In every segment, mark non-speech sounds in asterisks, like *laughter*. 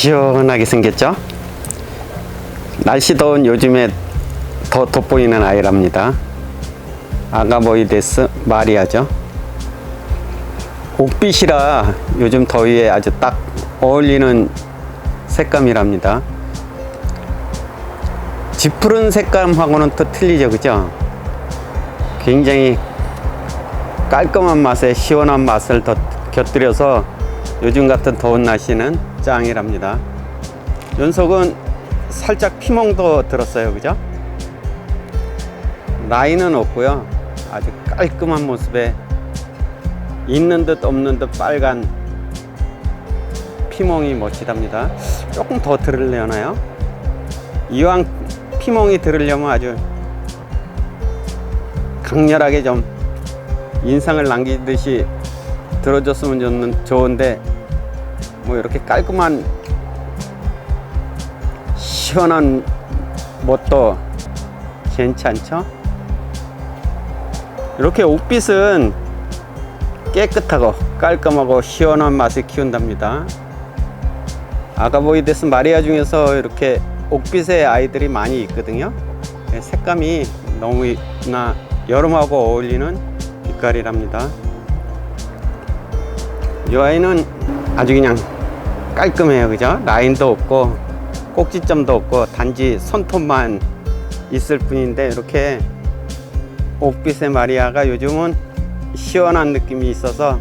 시원하게 생겼죠? 날씨 더운 요즘에 더 돋보이는 아이랍니다. 아가보이데스 마리아죠. 옥빛이라 요즘 더위에 아주 딱 어울리는 색감이랍니다. 짙푸른 색감하고는 또 틀리죠, 그죠? 굉장히 깔끔한 맛에 시원한 맛을 더 곁들여서 요즘 같은 더운 날씨는 짱이랍니다. 연속은 살짝 피멍도 들었어요, 그죠? 라인은 없고요. 아주 깔끔한 모습에 있는 듯 없는 듯 빨간 피멍이 멋지답니다. 조금 더 들으려나요? 이왕 피멍이 들으려면 아주 강렬하게 좀 인상을 남기듯이 들어줬으면 좋는, 좋은데 뭐 이렇게 깔끔한 시원한 멋도 괜찮죠? 이렇게 옥빛은 깨끗하고 깔끔하고 시원한 맛을 키운답니다. 아가보이데스 마리아 중에서 이렇게 옥빛의 아이들이 많이 있거든요. 네, 색감이 너무나 여름하고 어울리는 빛깔이랍니다. 이 아이는 아주 그냥 깔끔해요. 그죠? 라인도 없고 꼭지점도 없고 단지 손톱만 있을 뿐인데 이렇게 옥빛의 마리아가 요즘은 시원한 느낌이 있어서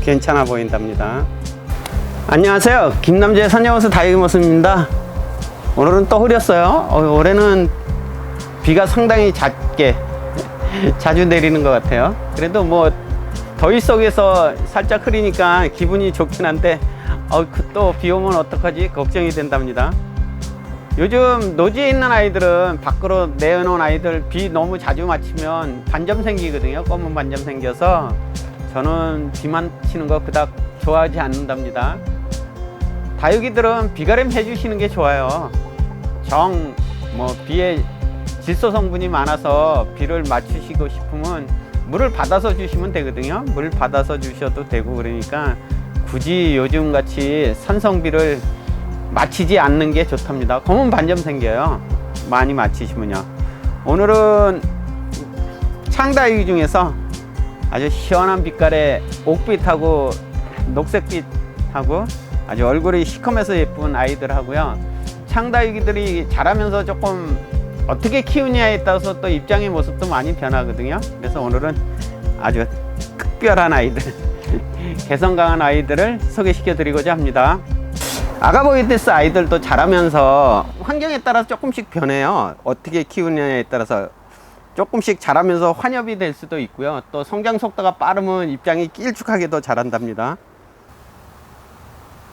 괜찮아 보인답니다. 안녕하세요. 김남재 산야원수 다육이 모습입니다. 오늘은 또 흐렸어요. 어, 올해는 비가 상당히 잦게 *laughs* 자주 내리는 것 같아요. 그래도 뭐 더위 속에서 살짝 흐리니까 기분이 좋긴 한데 어, 또비 오면 어떡하지 걱정이 된답니다. 요즘 노지에 있는 아이들은 밖으로 내놓은 아이들 비 너무 자주 맞히면 반점 생기거든요. 검은 반점 생겨서 저는 비만 치는 거 그닥 좋아하지 않는답니다. 다육이들은 비가림 해주시는 게 좋아요. 정, 뭐, 비에 질소 성분이 많아서 비를 맞추시고 싶으면 물을 받아서 주시면 되거든요. 물 받아서 주셔도 되고 그러니까 굳이 요즘 같이 산성비를 맞히지 않는 게 좋답니다. 검은 반점 생겨요. 많이 맞히시면요. 오늘은 창다육이 중에서 아주 시원한 빛깔의 옥빛하고 녹색빛하고 아주 얼굴이 시커매서 예쁜 아이들 하고요. 창다육이들이 자라면서 조금 어떻게 키우냐에 따라서 또 입장의 모습도 많이 변하거든요. 그래서 오늘은 아주 특별한 아이들, *laughs* 개성 강한 아이들을 소개시켜 드리고자 합니다. 아가보이데스 아이들도 자라면서 환경에 따라서 조금씩 변해요. 어떻게 키우느냐에 따라서 조금씩 자라면서 환엽이 될 수도 있고요. 또 성장 속도가 빠르면 입장이 길쭉하게도 자란답니다.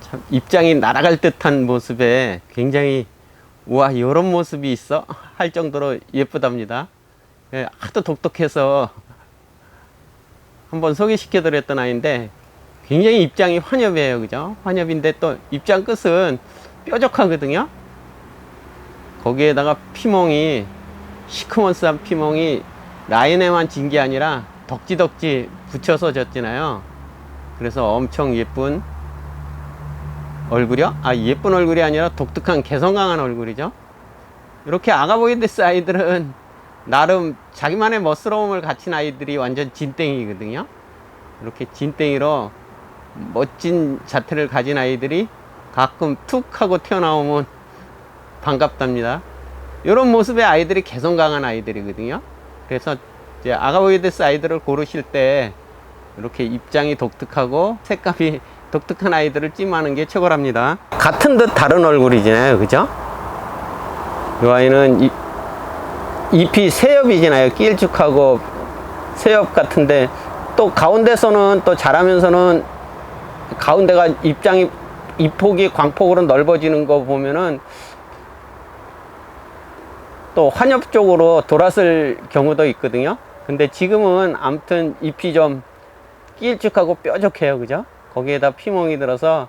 참 입장이 날아갈 듯한 모습에 굉장히 우 와 이런 모습이 있어 *laughs* 할 정도로 예쁘답니다. 예, 하도 독특해서 한번 소개시켜 드렸던 아이인데 굉장히 입장이 환엽이에요. 그죠? 환엽인데 또 입장 끝은 뾰족하거든요. 거기에다가 피멍이 시커먼스한 피멍이 라인에만 진 게 아니라 덕지덕지 붙여서 졌잖아요. 그래서 엄청 예쁜 얼굴이요? 아, 예쁜 얼굴이 아니라 독특한 개성 강한 얼굴이죠. 이렇게 아가 보이데스 *laughs* 아이들은 나름 자기만의 멋스러움을 갖춘 아이들이 완전 진땡이거든요. 이렇게 진땡이로 멋진 자태를 가진 아이들이 가끔 툭 하고 튀어나오면 반갑답니다. 이런 모습의 아이들이 개성 강한 아이들이거든요. 그래서 이제 아가보이데스 아이들을 고르실 때 이렇게 입장이 독특하고 색감이 독특한 아이들을 찜하는 게 최고랍니다. 같은 듯 다른 얼굴이잖아요. 그죠? 이 아이는 이, 잎이 새엽이잖아요. 길쭉하고 새엽 같은데 또 가운데서는 또 자라면서는 가운데가 입장이 입폭이 광폭으로 넓어지는 거 보면은 또 환엽 쪽으로 돌았을 경우도 있거든요. 근데 지금은 아무튼 잎이 좀 길쭉하고 뾰족해요. 그죠? 거기에다 피멍이 들어서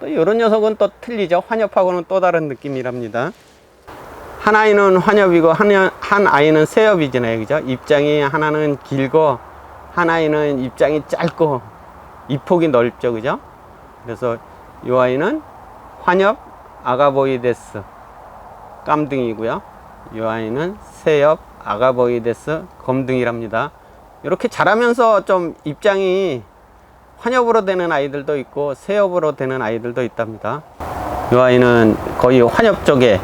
또 이런 녀석은 또 틀리죠. 환엽하고는 또 다른 느낌이랍니다. 한 아이는 환엽이고 한, 한 아이는 새엽이잖아요. 그죠? 입장이 하나는 길고 한 아이는 입장이 짧고 입폭이 넓죠. 그죠? 그래서 이 아이는 환엽 아가보이데스 깜등이고요. 이 아이는 새엽 아가보이데스 검등이랍니다. 이렇게 자라면서 좀 입장이 환엽으로 되는 아이들도 있고 새엽으로 되는 아이들도 있답니다. 이 아이는 거의 환엽 쪽에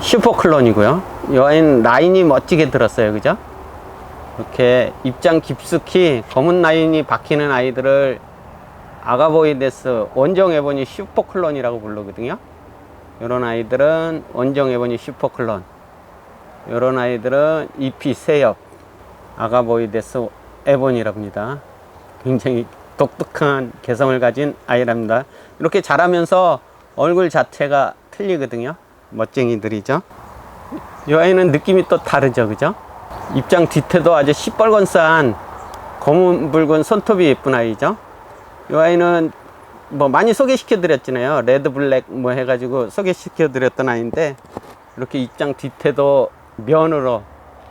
슈퍼클론이고요. 이 아이는 라인이 멋지게 들었어요. 그죠? 이렇게 입장 깊숙이 검은 라인이 박히는 아이들을 아가보이데스 원정 에보니 슈퍼클론이라고 부르거든요. 이런 아이들은 원정 에보니 슈퍼클론. 이런 아이들은 잎이 새엽 아가보이데스 에본이랍니다. 굉장히 독특한 개성을 가진 아이랍니다. 이렇게 자라면서 얼굴 자체가 틀리거든요. 멋쟁이들이죠. 이 아이는 느낌이 또 다르죠, 그죠? 입장 뒤태도 아주 시뻘건 싼 검은 붉은 손톱이 예쁜 아이죠. 이 아이는 뭐 많이 소개시켜 드렸잖아요. 레드 블랙 뭐 해가지고 소개시켜 드렸던 아이인데 이렇게 입장 뒤태도 면으로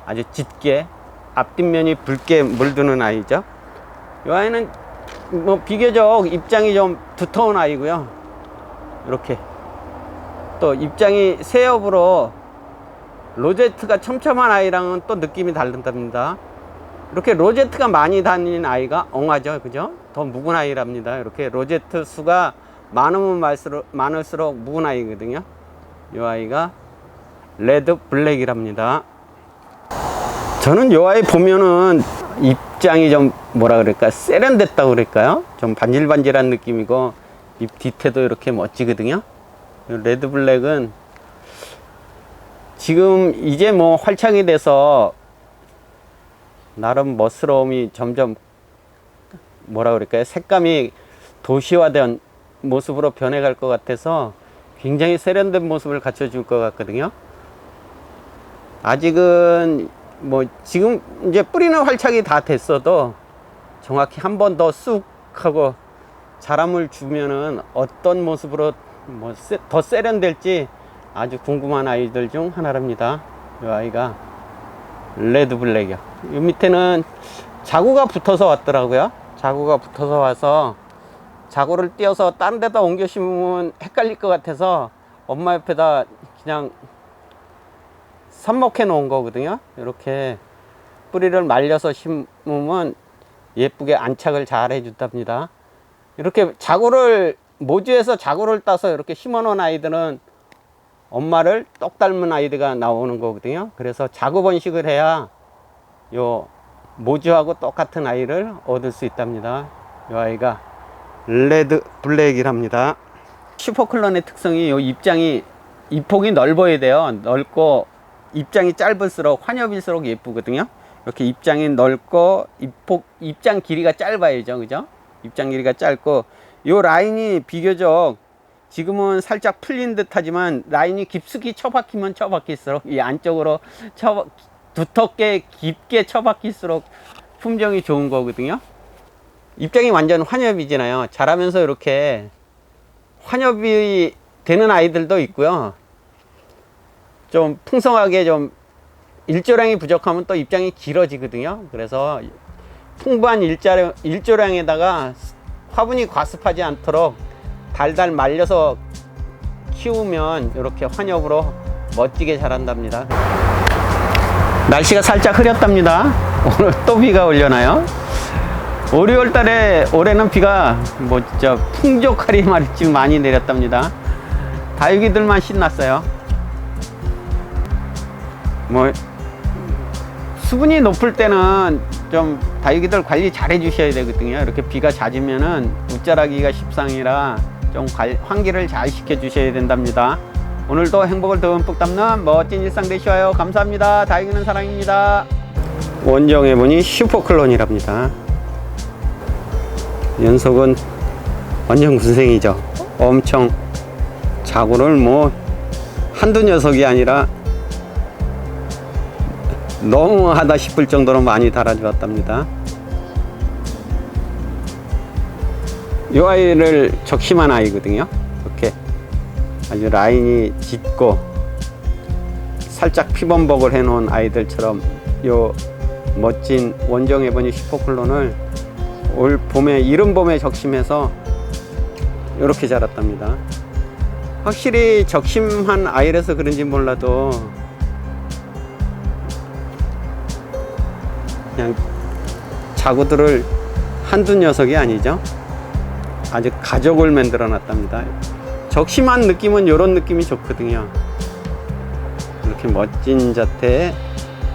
아주 짙게 앞뒷면이 붉게 물드는 아이죠. 이 아이는 뭐 비교적 입장이 좀 두터운 아이고요. 이렇게 또 입장이 새엽으로 로제트가 촘촘한 아이랑은 또 느낌이 다른답니다. 이렇게 로제트가 많이 다니는 아이가 엉하죠. 그죠? 더 묵은 아이랍니다. 이렇게 로제트 수가 많으면 많을수록, 많을수록 묵은 아이거든요. 이 아이가 레드 블랙이랍니다. 저는 이 아이 보면은 입장이 좀 뭐라 그럴까 세련됐다고 그럴까요? 좀 반질반질한 느낌이고 입 뒤태도 이렇게 멋지거든요. 이 레드 블랙은 지금 이제 뭐 활착이 돼서 나름 멋스러움이 점점 뭐라 그럴까요? 색감이 도시화된 모습으로 변해갈 것 같아서 굉장히 세련된 모습을 갖춰줄 것 같거든요. 아직은 뭐 지금 이제 뿌리는 활착이 다 됐어도 정확히 한 번 더 쑥 하고 자람을 주면은 어떤 모습으로 뭐 더 세련될지 아주 궁금한 아이들 중 하나랍니다. 이 아이가 레드 블랙이요. 이 밑에는 자구가 붙어서 왔더라고요. 자구가 붙어서 와서 자구를 띄어서 다른 데다 옮겨 심으면 헷갈릴 것 같아서 엄마 옆에다 그냥 삽목해 놓은 거거든요. 이렇게 뿌리를 말려서 심으면 예쁘게 안착을 잘 해준답니다. 이렇게 자구를 모주에서 자구를 따서 이렇게 심어 놓은 아이들은 엄마를 똑 닮은 아이들가 나오는 거거든요. 그래서 자구 번식을 해야 요 모주하고 똑같은 아이를 얻을 수 있답니다. 이 아이가 레드 블랙이랍니다. 슈퍼클론의 특성이 요 입장이 입폭이 넓어야 돼요. 넓고 입장이 짧을수록 환엽일수록 예쁘거든요. 이렇게 입장이 넓고 입폭 입장 길이가 짧아야죠, 그죠? 입장 길이가 짧고 요 라인이 비교적 지금은 살짝 풀린 듯 하지만 라인이 깊숙이 쳐박히면 쳐박힐수록 이 안쪽으로 쳐 두텁게 깊게 쳐박힐수록 품종이 좋은 거거든요. 입장이 완전 환엽이잖아요. 자라면서 이렇게 환엽이 되는 아이들도 있고요. 좀 풍성하게 좀 일조량이 부족하면 또 입장이 길어지거든요. 그래서 풍부한 일자량, 일조량에다가 화분이 과습하지 않도록 달달 말려서 키우면 이렇게 환엽으로 멋지게 자란답니다. 날씨가 살짝 흐렸답니다. *laughs* 오늘 또 비가 올려나요? 5, 6월 달에 올해는 비가 뭐 진짜 풍족하리 말이지 많이 내렸답니다. 다육이들만 신났어요. 뭐 수분이 높을 때는 좀 다육이들 관리 잘 해주셔야 되거든요. 이렇게 비가 잦으면은 웃자라기가 십상이라 좀 관- 환기를 잘 시켜주셔야 된답니다. 오늘도 행복을 듬뿍 담는 멋진 일상 되시와요. 감사합니다. 다육이는 사랑입니다. 원정해 보니 슈퍼클론이랍니다. 연속은 완전 군생이죠. 엄청 자구를 뭐 한두 녀석이 아니라 너무하다 싶을 정도로 많이 달아주었답니다. 이 아이를 적심한 아이거든요. 이렇게 아주 라인이 짙고 살짝 피범벅을 해놓은 아이들처럼 요 멋진 원정 에버니 슈퍼클론을 올 봄에 이른 봄에 적심해서 이렇게 자랐답니다. 확실히 적심한 아이라서 그런지 몰라도 그냥 자구들을 한두 녀석이 아니죠. 아주 가족을 만들어 놨답니다. 적심한 느낌은 이런 느낌이 좋거든요. 이렇게 멋진 자태의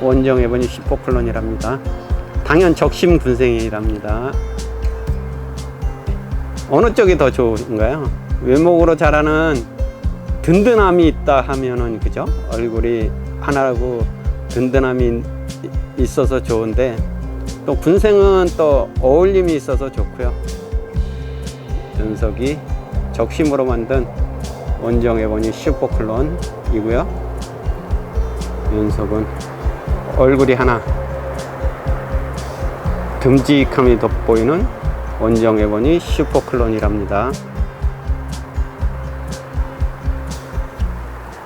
원정 에버니 슈퍼클론이랍니다. 당연 적심 군생이랍니다. 어느 쪽이 더 좋은가요? 외목으로 자라는 든든함이 있다 하면은 그죠? 얼굴이 하나라고 든든함이 있어서 좋은데 또 군생은 또 어울림이 있어서 좋고요. 연석이 적심으로 만든 원정 에버니 슈퍼클론이고요. 연석은 얼굴이 하나 듬직함이 돋보이는 원정 에버니 슈퍼클론이랍니다.